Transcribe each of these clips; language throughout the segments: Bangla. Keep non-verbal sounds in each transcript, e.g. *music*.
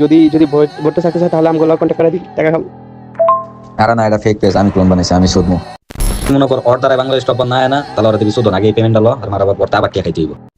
যদি যদি ভোট ভোটটা সাকসেস হয় তাহলে আমাকে কন্ট্যাক্ট করে দিই টাকা খাম আরে না এটা ফেক পেজ আমি ক্লোন বানাইছি আমি শুধু মনে কর দ্বারা বাংলাদেশ টপ না না তাহলে ওরা দিবি শুধু আগে পেমেন্ট হলো আর মারা পড়তে আবার কে খাইতে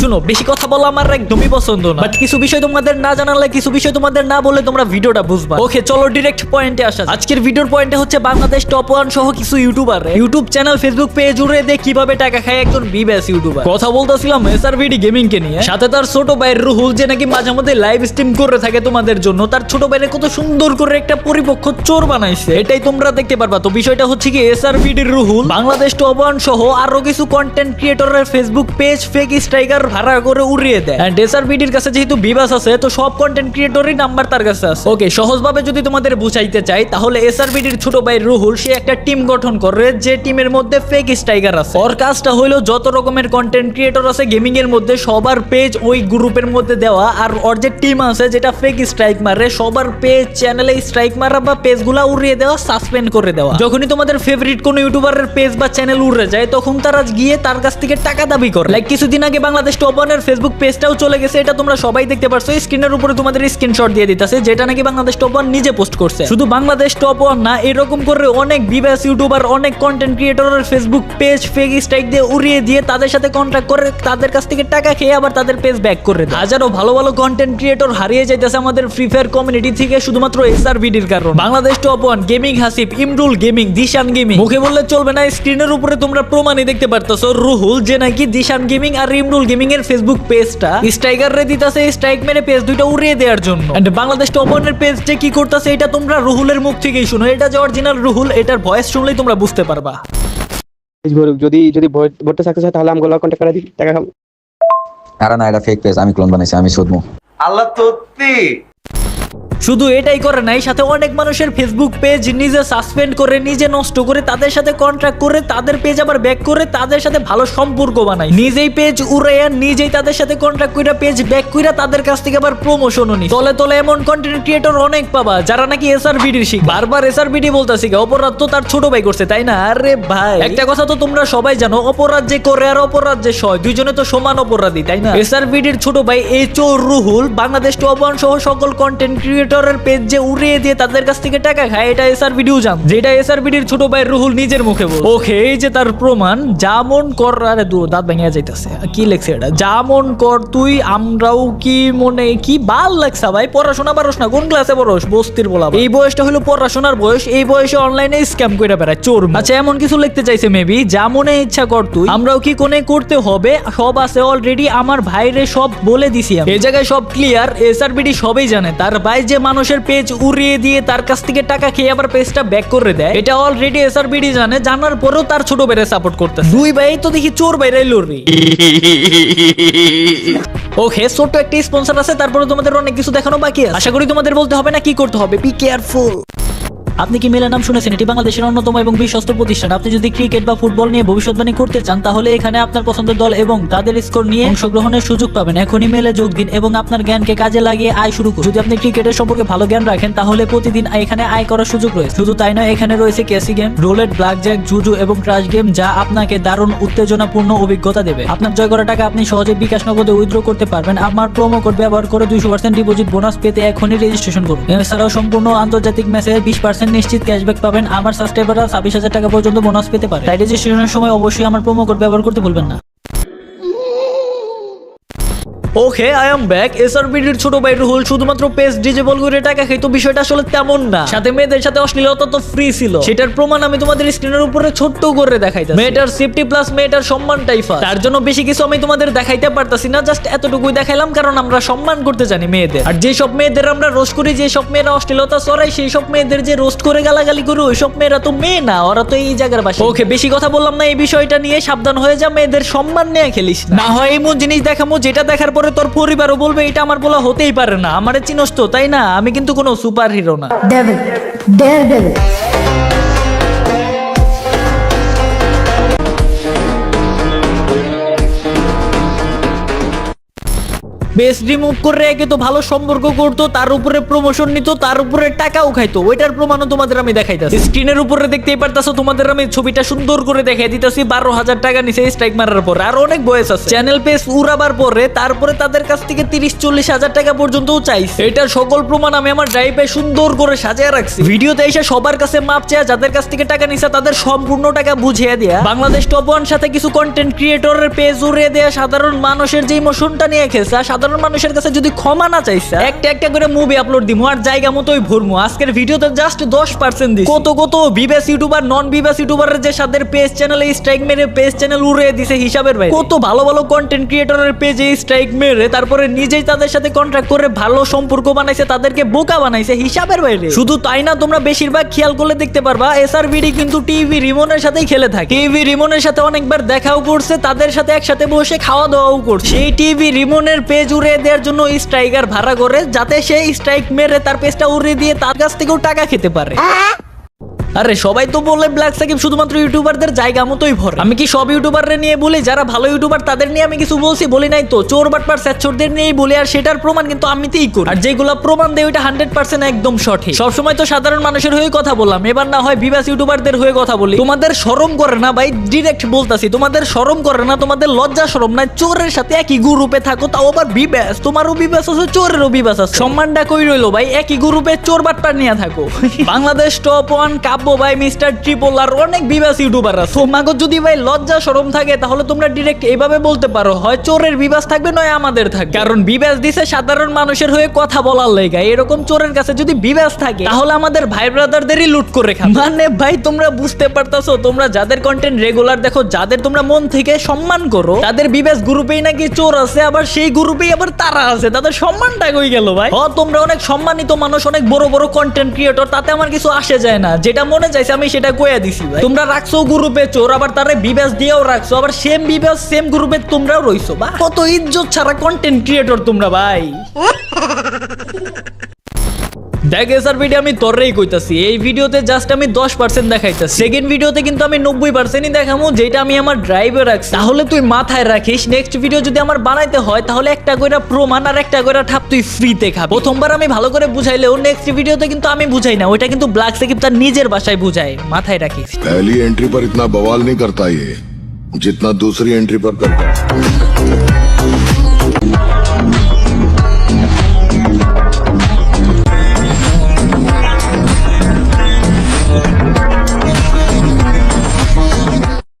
শুনো, বেশি কথা বলা আমার একদমই পছন্দ না। বাট কিছু বিষয় তোমাদের না জানালে, কিছু বিষয় তোমাদের না বলে তোমরা ভিডিওটা বুঝবা। ওকে চলো ডিরেক্ট পয়েন্টে আসা। আজকের ভিডিওর পয়েন্টে হচ্ছে বাংলাদেশ টপ ওয়ান সহ কিছু YouTuber YouTube channel Facebook page জুড়ে দিয়ে কীভাবে টাকা খায় একজন বিবেস ইউটিউবার কথা বলতেছিলাম এসআরভিডি গেমিং কে নিয়ে। সাথে তার ছোট ভাই রুহুল, যে নাকি মাঝে মধ্যে লাইভ স্ট্রিম করে থাকে তোমাদের জন্য। তার ছোট ভাইরে কত সুন্দর করে একটা পরিপক্ষ চোর বানাইছে। এটাই তোমরা দেখতে পারবা। তো বিষয়টা হচ্ছে কি এসআরভিডির রুহুল, বাংলাদেশ টপ ওয়ান সহ আরও কিছু কন্টেন্ট ক্রিয়েটরের ফেসবুক পেজ ফেক স্ট্রাইকার ভাড়া করে উড়িয়ে দেয়। এন্ড এসআরভিডির কাছে যেহেতু বিবাস আছে তো সব কন্টেন্ট ক্রিয়েটরই নাম্বার তার কাছে আছে। ওকে সহজভাবে যদি তোমাদের বুঝাইতে চাই তাহলে এসআরভিডির ছোট ভাই রুহুল সে একটা টিম গঠন করে যে টিমের মধ্যে ফেক স্ট্রাইকার আছে। ওর কাজটা হইল যত রকমের কন্টেন্ট ক্রিয়েটর আছে গেমিং এর মধ্যে সবার পেজ ওই গ্রুপের মধ্যে দেওয়া আর ওর যে টিম আছে যেটা ফেক স্ট্রাইক মারে সবার পেজ চ্যানেলে স্ট্রাইক মারা বা পেজগুলা উড়িয়ে দেওয়া সাসপেন্ড করে দেওয়া। যখনই তোমাদের ফেভারিট কোন ইউটিউবারের পেজ বা চ্যানেল উড়ে যায় তখন তারা গিয়ে তার কাছ থেকে টাকা দাবি করে। লাইক কিছুদিন আগে বাংলাদেশ টপ ওয়ানের ফেসবুক পেজটাও চলে গেছে, এটা তোমরা সবাই দেখতে পারছ। স্ক্রিনের উপরে তোমাদের স্ক্রিনশট দিয়ে দিতেছে, যেটা নাকি বাংলাদেশ টপ ওয়ান নিজে পোস্ট করছে। শুধু বাংলাদেশ টপ ওয়ান না, এরকম করে অনেক বিবাস ইউটিউবার অনেক কন্টেন্ট ক্রিয়েটরের ফেসবুক পেজ ফেক স্ট্রাইক দিয়ে উড়িয়ে দিয়ে তাদের সাথে কন্ট্যাক্ট করে, তাদের কাছ থেকে টাকা খেয়ে আবার তাদের পেজ ব্যাক করে দেয়। হাজারো ভালো ভালো কন্টেন্ট ক্রিয়েটর হারিয়ে যাইতেছে আমাদের ফ্রি ফায়ার কমিউনিটি থেকে শুধুমাত্র এসআর ভিডির কারণ। Bangladesh top one gaming Hasif Imrul gaming Dishan gaming মুখে বললে চলবে না স্ক্রিনের উপরে তোমরা প্রমাণই দেখতে পারতেছো, রুহুল, যে নাকি দিশান গেমিং আর ইমরুল গেমিং এর ফেসবুক পেজটা স্ট্রাইকার রে দিতাছে স্ট্রাইক মেরে পেজ দুইটা উড়িয়ে দেওয়ার জন্য। এন্ড বাংলাদেশ টপ ওয়ানের যে কি করতেছে এটা তোমরা রুহুলের মুখ থেকেই শুনো। এটা যে অরিজিনাল রুহুল এটার ভয়েস শুনলেই তোমরা বুঝতে পারবা। যদি যদি ভোট ভোটটা সাকসেস হয় তাহলে আমগুলো কন্ট্যাক্ট করে দিই টাকা খাব আরে না এটা ফেক পেজ আমি ক্লোন বানাইছি আমি শুধু আল্লাহ সত্যি শুধু এটাই করে নাই সাথে অনেক মানুষের ফেসবুক পেজ নিজে সাসপেন্ড করে নিজে নষ্ট করে তাদের সাথে কন্ট্রাক্ট করে তাদের পেজ আবার ব্যাক করে তাদের সাথে ভালো সম্পর্ক বানায় নিজেই পেজ উড়াইয়া নিজেই তাদের সাথে কন্ট্রাক্ট কইরা পেজ ব্যাক কইরা তাদের কাছ থেকে আবার প্রমোশনও নি। তলে তলে এমন কন্টেন্ট ক্রিয়েটর অনেক পাবা যারা নাকি এসআর ভিডির শিখ। বারবার এসআর ভিডি বলতাছি অপরাধ তো তার ছোট ভাই করছে তাই না? আরে ভাই। একটা কথা তো তোমরা সবাই জানো অপরাধ যে করে আর অপরাধ যে সয় দুইজনে তো সমান অপরাধী তাই না? এসআর ভিডির ছোট ভাই এই চোর রুহুল বাংলাদেশ টপ ওয়ান সহ সকল কন্টেন্ট ক্রিয়েটরের পেজ যে উড়িয়ে দিয়ে তাদের কাছ থেকে টাকা খায়, এটা এসআর ভিডিও জান। যেটা এসআর ভিডির ছোট ভাই রুহুল নিজের মুখে বল ওকে, এই যে তার প্রমাণ যেমন কর আরে দূর, দাঁত ভেঙে যাইতেছে। কি লেখছে এটা? যেমন কর তুই, আমরাও কি মনে কি বাল লাগছে ভাই, পড়াশোনা পারস না, কোন ক্লাসে পড়স? বস্তির বলা এই বয়সটা হলো পড়াশোনার বয়স, এই বয়সে অনলাইনে স্ক্যাম করে বেড়ায়, চোর আচ্ছা এমন কিছু লিখতে চাইছে মেবি যা মনে ইচ্ছা কর তুই, আমরাও কি কোনে করতে হবে? সব আছে অলরেডি আমার ভাইরে সব বলে দিছি। এই জায়গায় সব ক্লিয়ার এসআরবিডি সবই জানে। তার ভাই যে মানুষের পেজ উড়িয়ে দিয়ে তার কাছ থেকে টাকা খেয়ে আবার পেজটা ব্যাক করে দেয়। এটা অলরেডি এসআরবিডি জানে, জানার পরেও তার ছোট বেড়ে সাপোর্ট করতে দুই ভাই তো দেখি চোর বাইরে লড়ি। ওকে ছোট একটা স্পন্সর আছে, তারপরে তোমাদের অনেক কিছু দেখানো বাকি আছে। আশা করি তোমাদের বলতে হবে না কি করতে হবে বি কেয়ারফুল আপনি কি মেলা নাম শুনেছেন? এটি বাংলাদেশের অন্যতম এবং বিশ্বস্ত প্রতিষ্ঠান। আপনি যদি ক্রিকেট বা ফুটবল নিয়ে ভবিষ্যৎবাণী করতে চান, তাহলে এখানে আপনার পছন্দের দল এবং তাদের স্কোর নিয়ে অংশগ্রহণের সুযোগ পাবেন। এখনই মেলে যোগ দিন এবং আপনার জ্ঞানকে কাজে লাগিয়ে আয় শুরু করুন। যদি আপনি ক্রিকেটের সম্পর্কে ভালো জ্ঞান রাখেন, তাহলে প্রতিদিন এখানে আয় করার সুযোগ রয়েছে। শুধু তাই নয়, এখানে রয়েছে ক্যাসি গেম, রোলেট ব্ল্যাক জ্যাক জুজু এবং ক্রাশ গেম, যা আপনাকে দারুণ উত্তেজনাপূর্ণ অভিজ্ঞতা দেবে। আপনার জয় করা টাকা আপনি সহজে বিকাশ নগদে উইথড্র করতে পারবেন। আমার প্রোমো কোড ব্যবহার করে দুইশো পার্সেন্ট ডিপোজিট বোনাস পেতে এখনই রেজিস্ট্রেশন করুন। এছাড়াও সম্পূর্ণ আন্তর্জাতিক ম্যাচে বিশ পার্সেন্ট নিশ্চিত ক্যাশব্যাক পাবেন। আমার সাবস্ক্রাইবাররা ছাব্বিশ হাজার টাকা পর্যন্ত বোনাস পেতে পারে। তাই রেজিস্ট্রেশনের সময় অবশ্যই আমার প্রোমো কোড ব্যবহার করতে ভুলবেন না। ওকে আই এম ব্যাক এসআরবিডির ছোট ভাই রুহুল শুধুমাত্র পেজ ডিজেবল করে টাকা খাইতো, বিষয়টা আসলে তেমন না। সাথে মেয়েদের সাথে অশ্লীলতা তো ফ্রি ছিল। সেটার প্রমাণ আমি তোমাদের স্ক্রিনের উপরে ছোট্ট করে দেখাইতাছি। মেয়েটার সেফটি প্লাস মেয়েটার সম্মানটাই ফার্স্ট তার জন্য বেশি কিছু আমি তোমাদের দেখাইতে পারতাছি না জাস্ট এতটুকুই দেখাইলাম, কারণ আমরা সম্মান করতে জানি মেয়েদের। আর যে সব মেয়েদের আমরা রোস্ট করি যে সব মেয়েরা অশ্লীলতা সরাই সেই সব মেয়েদের যে রোস্ট করে গালাগালি করি ওই সব মেয়েরা তো মেয়ে না, ওরা তো এই জায়গার বাসা। ওকে বেশি কথা বললাম না, এই বিষয়টা নিয়ে সাবধান হয়ে যা, মেয়েদের সম্মান নিয়ে খেলিস। না। হয় এমন জিনিস দেখামো, যেটা দেখার পরে তোর পরিবারও বলবে, এটা আমার বলা হতেই পারে না। আমারে চিনস্ত তাই না? আমি কিন্তু কোনো সুপার হিরো না বেস রিমুভ করে একে তো ভালো সম্পর্ক করতো, তার উপরে প্রমোশন নিত, তার উপরে টাকাও খাইতো। ওইটার প্রমাণও তোমাদের আমি দেখাইতাছি। স্ক্রিনের উপরে দেখতেই পারতাছো, তোমাদের আমি ছবিটা সুন্দর করে দেখাই দিতেছি, বারো হাজার টাকা নিচে স্ট্রাইক মারার পরে। আর অনেক বয়স আছে। চ্যানেল পেজ উড়াবার পরে তারপরে তাদের কাছ থেকে তিরিশ চল্লিশ হাজার টাকা পর্যন্তও চাইছে। এটার সকল প্রমাণ আমি আমার ড্রাইভে সুন্দর করে সাজিয়ে রাখছি। ভিডিওতে এসে সবার কাছে মাপ চেয়ে যাদের কাছ থেকে টাকা নিছে, তাদের সম্পূর্ণ টাকা বুঝিয়ে দেয়া। বাংলাদেশ টপ ওয়ান সাথে কিছু কন্টেন্ট ক্রিয়েটরের পেজ উড়িয়ে দেয়া সাধারণ মানুষের যে ইমোশনটা নিয়ে খেলছে, আর সাধারণ মানুষের কাছে যদি ক্ষমা না চাইছে একটা একটা করে মুভি আপলোড দিমু আর জায়গা মতোই ভরমু। আজকের ভিডিওতে জাস্ট দশ পার্সেন্ট দিই কত কত বিবেস ইউটিউবার নন বিবেস ইউটিউবারের যে সাদের পেজ চ্যানেলে স্ট্রাইক মেরে পেজ চ্যানেল উড়িয়ে দিছে হিসাবের বাইরে। কত ভালো ভালো কন্টেন্ট ক্রিয়েটরের পেজে স্ট্রাইক মেরে তারপরে নিজেই তাদের সাথে কন্ট্রাক্ট করে ভালো সম্পর্ক বানাইছে তাদেরকে বোকা বানাইছে হিসাবের বাইরে। শুধু তাই না তোমরা বেশিরভাগ খেয়াল করলে দেখতে পারবা এসআর বিডি কিন্তু টিভি রিমনের সাথেই খেলে থাকে। টিভি রিমনের সাথে অনেকবার দেখাও করছে তাদের সাথে একসাথে বসে খাওয়া দাওয়াও করছে। সেই টিভি রিমনের পেজ উড়িয়ে দেওয়ার জন্য স্ট্রাইকার ভাড়া করে যাতে সে স্ট্রাইক মেরে তার পেজটা উড়িয়ে দিয়ে তার কাছ থেকেও টাকা খেতে পারে। আরে সবাই তো বলে ব্ল্যাক সাকিব শুধুমাত্র ইউটিউবারদের জায়গা মতোই ভরে। আমি কি সব ইউটিউবাররে নিয়ে বলি? যারা ভালো ইউটিউবার তাদের নিয়ে আমি কিছু বলছি বলি নাই তো? চোর বাটপার স্যাচোরদের নিয়েই বলি আর সেটার প্রমাণ কিন্তু আমিতেই করি। আর যেগুলো প্রমাণ দেয় ওইটা হান্ড্রেড পার্সেন্ট একদম সঠিক। সবসময় তো সাধারণ মানুষের হয়ে কথা বললাম। এবার না হয় বিবাস ইউটিউবারদের হয়ে কথা বলি। তোমাদের শরম করে না ভাই? ডিরেক্ট বলতাছি তোমাদের শরম করে না তোমাদের লজ্জা শরম না চোরের সাথে একই গ্রুপে থাকো তাও আবার বিবাস। তোমারও বিবাস আছে চোরেরও বিবাস আছে। সম্মানটা কই রইল ভাই? একই গ্রুপে চোর বাটপার নিয়ে থাকো। *laughs* বাংলাদেশ টপ ওয়ান কাব্য ভাই মিস্টার ট্রিপল আর অনেক বিবাস ইউটিউবার আছে তোমাকে যদি ভাই লজ্জা শরম থাকে, তাহলে তোমরা ডিরেক্ট এইভাবে বলতে পারো, হয় চোরের বিবাস থাকবে, নয় আমাদের থাকবে। কারণ বিবাস দিছে সাধারণ মানুষের হয়ে কথা বলার লেগা। এরকম চোরের কাছে যদি বিবাস থাকে, তাহলে আমাদের ভাই ব্রাদারদেরই লুট করে খাবে। মানে ভাই, তোমরা বুঝতে পারতাছো, তোমরা যাদের কন্টেন্ট রেগুলার দেখো, যাদের তোমরা মন থেকে সম্মান করো, তাদের বিবাস গ্রুপেই নাকি চোর আছে, আবার সেই গ্রুপেই আবার তারা আছে, তাদের সম্মানটা কই গেল ভাই? ও তোমরা অনেক সম্মানিত মানুষ, অনেক বড় বড় কন্টেন্ট ক্রিয়েটর তাতে আমার কিছু আসে যায় না। যেটা মনে চাইছে, আমি সেটা কয়ে দিছি ভাই। তোমরা রাখছো গ্রুপে, চোর আবার তারে বিবেশ দিয়েও রাখছো, আবার সেম বিবেশ সেম গ্রুপে তোমরাও রইছো, বা। কত ইজ্জত ছাড়া কন্টেন্ট ক্রিয়েটর তোমরা ভাই। দেখ স্যার ভিডিও আমি তোরই কইতাছি এই ভিডিওতে জাস্ট আমি দশ পার্সেন্ট দেখাইতাছি সেকেন্ড ভিডিওতে কিন্তু আমি নব্বই পার্সেন্টই দেখামু যেটা আমি আমার ড্রাইভে রাখছি তাহলে তুই মাথায় রাখিস নেক্সট ভিডিও যদি আমার বানাইতে হয় তাহলে একটা কইরা প্রমাণ আর একটা কইরা ঠাপ তুই ফ্রিতে খাবি প্রথমবার আমি ভালো করে বুঝাইলেও নেক্সট ভিডিওতে কিন্তু আমি বুঝাই না ওইটা কিন্তু ব্ল্যাক সাকিব তার নিজের বাসায় বুঝায় মাথায় রাখিস पहली एंट्री पर इतना बवाल नहीं करता ये जितना दूसरी एंट्री पर करता है